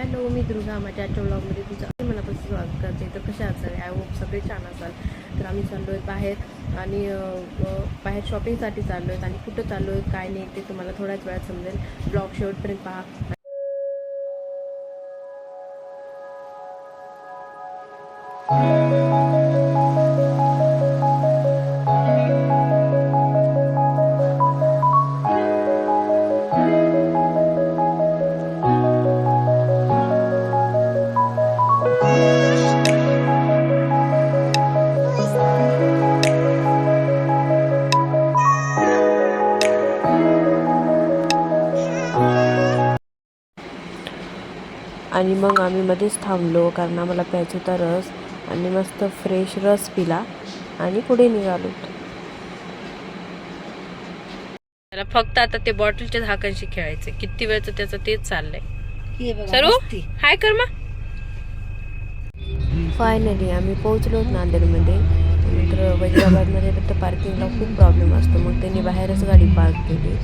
Hello मी दुर्गा माझ्या आजच्या ब्लॉगमध्ये तुमचं अगदी मनापासून स्वागत करते. तर कशा असाल आय होप सगळे छान असाल. तर आम्ही चाललो आहे बाहेर आणि बाहेर शॉपिंगसाठी चाललो आहेत आणि कुठं चाललो आहे काय नाही ते तुम्हाला थोड्याच वेळात समजेल. ब्लॉग शेवटपर्यंत पहा. आणि मग आम्ही मध्येच थांबलो कारण आम्हाला प्यायचा होता रस आणि मस्त फ्रेश रस पिला आणि पुढे निघालो. त्याला फक्त आता ते बॉटलच्या झाकणशी खेळायचं किती वेळचं त्याचं तेच चाललंय. हे बघा सरू. हाय कर मग फायनली आम्ही पोहोचलो नांदेडमध्ये. नंतर वैद्यराबादमध्ये फक्त पार्किंगला खूप प्रॉब्लेम असतो. मग त्यांनी बाहेरच गाडी पार्क केली.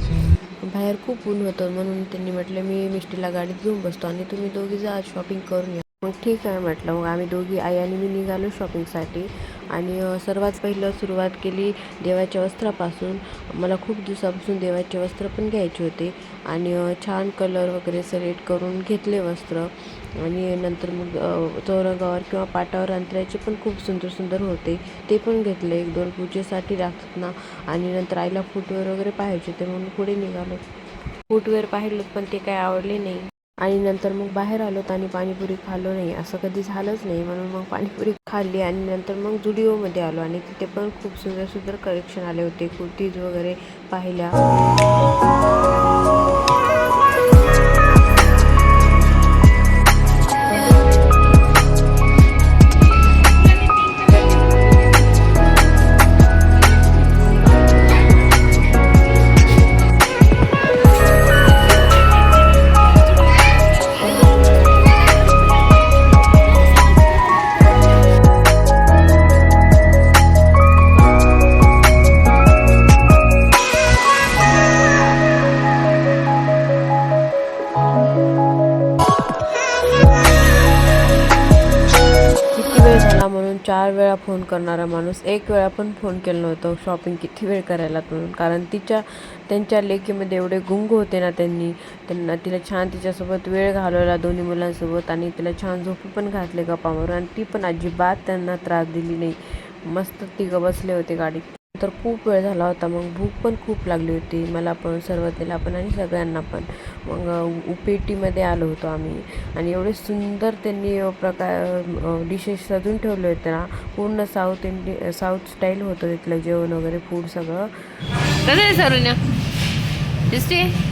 बाहेर खूप ऊन होतं म्हणून त्यांनी म्हटलं मी मिष्टीला गाडीत घेऊन बसतो आणि तुम्ही दोघी जा शॉपिंग करून या. मग ठीक आहे म्हटलं. मग आम्ही दोघी आई आणि मी निघालो शॉपिंगसाठी आणि सर्वात पहिलं सुरुवात केली देवाच्या वस्त्रापासून. मला खूप दिवसापासून देवाचे वस्त्र पण घ्यायचे होते आणि छान कलर वगैरे सिलेक्ट करून घेतले वस्त्र. आणि नंतर मग चौरंगावर किंवा पाटावर अंतरायचे पण खूप सुंदर सुंदर होते. ते पण घेतले एक दोन पूजेसाठी लागतात ना आणि नंतर आईला फुटवेअर वगैरे पाहायचे होते म्हणून पुढे निघालो. फुटवेअर पाहिलं पण ते काय आवडले नाही. आणि नंतर मग बाहेर आलोत आणि पाणीपुरी खाल्लो नाही. असं कधी झालंच नाही. म्हणून मग पाणीपुरी खाल्ली आणि नंतर मग जुडिओमध्ये आलो आणि तिथे पण खूप सुंदर सुंदर कलेक्शन आले होते. कुर्तीज वगैरे पाहिल्या. झाला चार वेळा फोन करणारा माणूस एक वेळा पण फोन केलं नव्हतं शॉपिंग किती वेळ करायला म्हणून. कारण तिच्या त्यांच्या लेकीमध्ये एवढे गुंग होते ना त्यांनी त्यांना तिला छान तिच्यासोबत वेळ घालवला दोन्ही मुलांसोबत आणि तिला छान झोपू पण घातले गप्पा मारून आणि ती पण अजिबात त्यांना त्रास दिली नाही. मस्त तिघं बसले होते गाडीत. तर खूप वेळ झाला होता. मग भूक पण खूप लागली होती. मला पण सर्वतेला पण आणि सगळ्यांना पण. मग उपेटीमध्ये आलो होतो आम्ही. आणि एवढे सुंदर त्यांनी प्रकार डिशेस सजून ठेवले होते ना. पूर्ण साऊथ इंडि साऊथ स्टाईल होतं तिथलं जेवण वगैरे फूड सगळं. कसं आहे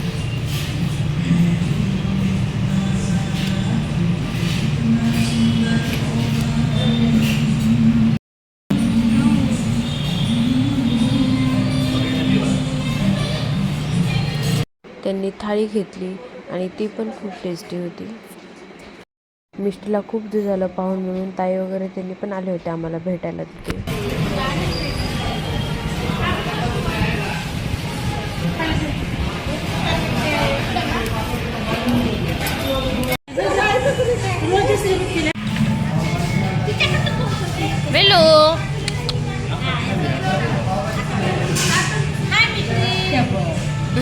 त्यांनी थाळी घेतली आणि ती पण खूप टेस्टी होती. मिष्टीला खूप दिवस झालं पाहून म्हणून ताई वगैरे त्यांनी पण आले होते आम्हाला भेटायला तिथे.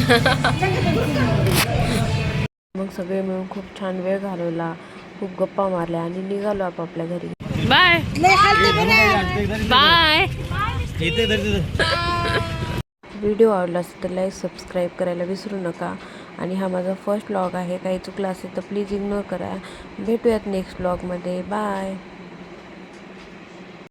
मग सगळे मिळून खूप छान वेळ घालवला. खूप गप्पा मारल्या आणि निघालो आपापल्या घरी. बाय. बाय. व्हिडिओ आवडला असेल तर लाईक सबस्क्राईब करायला विसरू नका. आणि हा माझा फर्स्ट ब्लॉग आहे. काही चुकला असेल तर प्लीज इग्नोर करा. भेटूयात नेक्स्ट ब्लॉगमध्ये बाय.